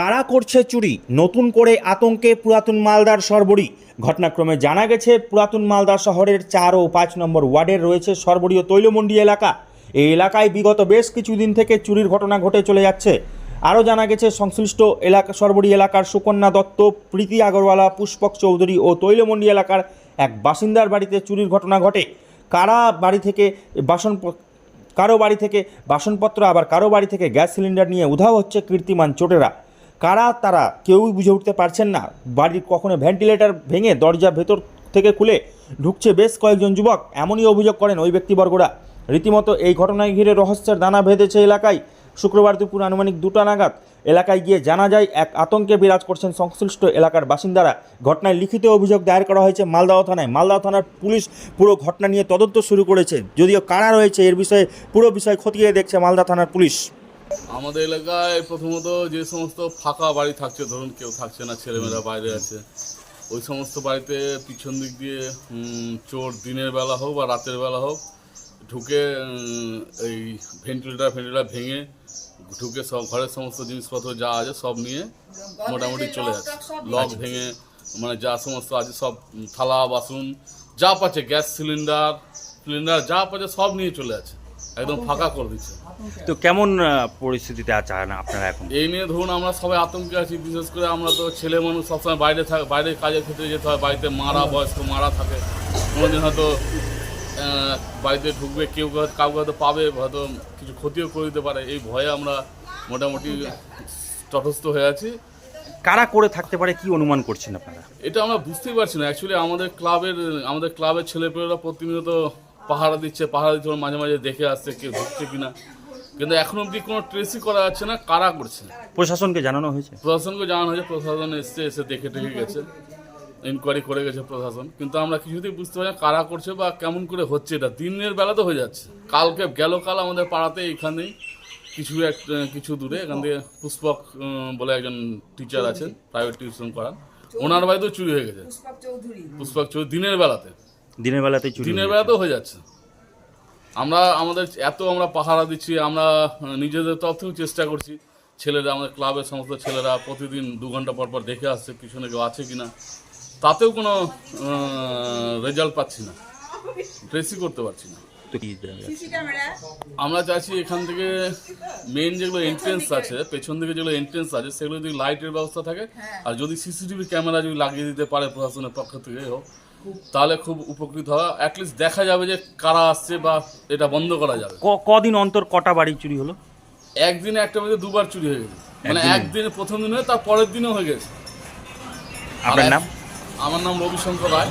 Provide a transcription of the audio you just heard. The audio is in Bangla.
কারা করছে চুরি? নতুন করে আতঙ্কে পুরাতন মালদার সরবরি। ঘটনাক্রমে জানা গেছে, পুরাতন মালদা শহরের চার ও পাঁচ নম্বর ওয়ার্ডের রয়েছে সরবরি ও তৈলমন্ডি এলাকা। এই এলাকায় বিগত বেশ কিছুদিন থেকে চুরির ঘটনা ঘটে চলে যাচ্ছে। আরও জানা গেছে, সংশ্লিষ্ট এলাকা সরবরি এলাকার সুকন্যা দত্ত, প্রীতি আগরওয়ালা, পুষ্পক চৌধুরী ও তৈলমন্ডি এলাকার এক বাসিন্দার বাড়িতে চুরির ঘটনা ঘটে। কারা বাড়ি থেকে বাসন কারও বাড়ি থেকে বাসনপত্র, আবার কারও বাড়ি থেকে গ্যাস সিলিন্ডার নিয়ে উধাও হচ্ছে কীর্তিমান চোটেরা। কারা, তারা কেউই বুঝে উঠতে পারছেন না। বাড়ির কখনো ভেন্টিলেটর ভেঙে দরজা ভেতর থেকে খুলে ঢুকছে বেশ কয়েকজন যুবক, এমনই অভিযোগ করেন ওই ব্যক্তিবর্গরা। রীতিমতো এই ঘটনায় ঘিরে রহস্যের দানা ভেদেছে এলাকায়। শুক্রবার দুপুর আনুমানিক দুটা নাগাদ এলাকায় গিয়ে জানা যায়, এক আতঙ্কে বিরাজ করছেন সংশ্লিষ্ট এলাকার বাসিন্দারা। ঘটনায় লিখিত অভিযোগ দায়ের করা হয়েছে মালদাহ থানায়। মালদাহ থানার পুলিশ পুরো ঘটনা নিয়ে তদন্ত শুরু করেছে। যদিও কারা রয়েছে এর বিষয়ে পুরো বিষয় খতিয়ে দেখছে মালদা থানার পুলিশ। আমাদের এলাকায় প্রথমত যে সমস্ত ফাঁকা বাড়ি থাকছে ধরুন কেউ থাকছে না ছেলেমেয়েরা বাইরে আছে ওই সমস্ত বাড়িতে পিছন দিক দিয়ে চোর দিনের বেলা হোক বা রাতের বেলা হোক ঢুকে এই ভেন্টিলেটার ভেন্টিলেটার ভেঙে ঢুকে সব ঘরের সমস্ত জিনিসপত্র যা আছে সব নিয়ে মোটামুটি চলে যাচ্ছে। লক ভেঙে মানে যা সমস্ত আছে সব থালা বাসন যা পাচ্ছে গ্যাস সিলিন্ডার সিলিন্ডার যা পাচ্ছে সব নিয়ে চলে যাচ্ছে একদম ফাঁকা করে দিচ্ছে। তো কেমন পরিস্থিতিতে আছেন আপনারা এখন? এই নিয়ে ধরুন আমরা সবাই আতঙ্কে আছি বিশেষ করে আমরা তো ছেলে মানুষ সবসময় বাইরে থাক বাইরে কাজের ক্ষেত্রে যেতে হয় বাড়িতে মারা বয়স্ক মারা থাকে। কোনোদিন হয়তো বাড়িতে ঢুকবে কেউ কাউকে হয়তো পাবে হয়তো কিছু ক্ষতিও করে দিতে পারে এই ভয়ে আমরা মোটামুটি তটস্থ হয়ে আছি। কারা করে থাকতে পারে কি অনুমান করছেন আপনারা? এটা আমরা বুঝতেই পারছি না। অ্যাকচুয়ালি আমাদের ক্লাবের আমাদের ক্লাবের ছেলেপেলেরা প্রতিনিয়ত পাহারা দিচ্ছে পাহারা দিচ্ছে মাঝে মাঝে দেখে আসছে কেউ ঢুকছে কিনা। কিন্তু এখন অবধি কোনো ট্রেসই করা যাচ্ছে না কারা করছে? প্রশাসনকে জানানো হয়েছে। প্রশাসনকে জানানো হয়েছে প্রশাসন এসছে এসে দেখে টেকে গেছে। ইনকোয়ারি করে গেছে প্রশাসন। কিন্তু আমরা কিছুতেই বুঝতে পারি না কারা করছে বা কেমন করে হচ্ছে এটা। দিনের বেলা তো হয়ে যাচ্ছে। কালকে গেল কাল আমাদের পাড়াতে এখানেই কিছু এক কিছু দূরে এখান থেকে পুষ্পক বলে একজন টিচার আছেন প্রাইভেট টিউশন করান। ওনার বাড়িতেও চুরি হয়ে গেছে। পুষ্পক চৌধুরী। চুরি দিনের বেলাতে। দিনের বেলাতে দিনের বেলাতেও হয়ে যাচ্ছে। আমরা আমাদের এত আমরা পাহারা দিচ্ছি আমরা নিজেদের তরফ থেকেও চেষ্টা করছি। ছেলেরা আমাদের ক্লাবের সমস্ত ছেলেরা প্রতিদিন দু ঘণ্টা পর পর দেখে আসছে পিছনে কেউ আছে কিনা। তাতেও কোনো রেজাল্ট পাচ্ছি না। ট্রেসই করতে পারছি না। কি আমরা চাইছি এখান থেকে মেন যেগুলো এন্ট্রেন্স আছে পেছন দিকে যেগুলো এন্ট্রেন্স আছে সেগুলো যদি লাইটের ব্যবস্থা থাকে আর যদি সিসিটিভি ক্যামেরা যদি লাগিয়ে দিতে পারে প্রশাসনের পক্ষ থেকে হোক তাহলে খুব উপকৃত হয় অ্যাটলিস্ট দেখা যাবে যে কারা আসছে বা এটা বন্ধ করা যাবে। ক- কদিন অন্তর কটা বাড়ি চুরি হলো? একদিনে একটা মধ্যে দুবার চুরি হয়ে গেছে। মানে একদিনে? একদিনে প্রথম দিন হয়ে তার পরের দিনও হয়ে গেছে। আর আপনার এক- নাম আমার নাম রবিশঙ্কর রায়।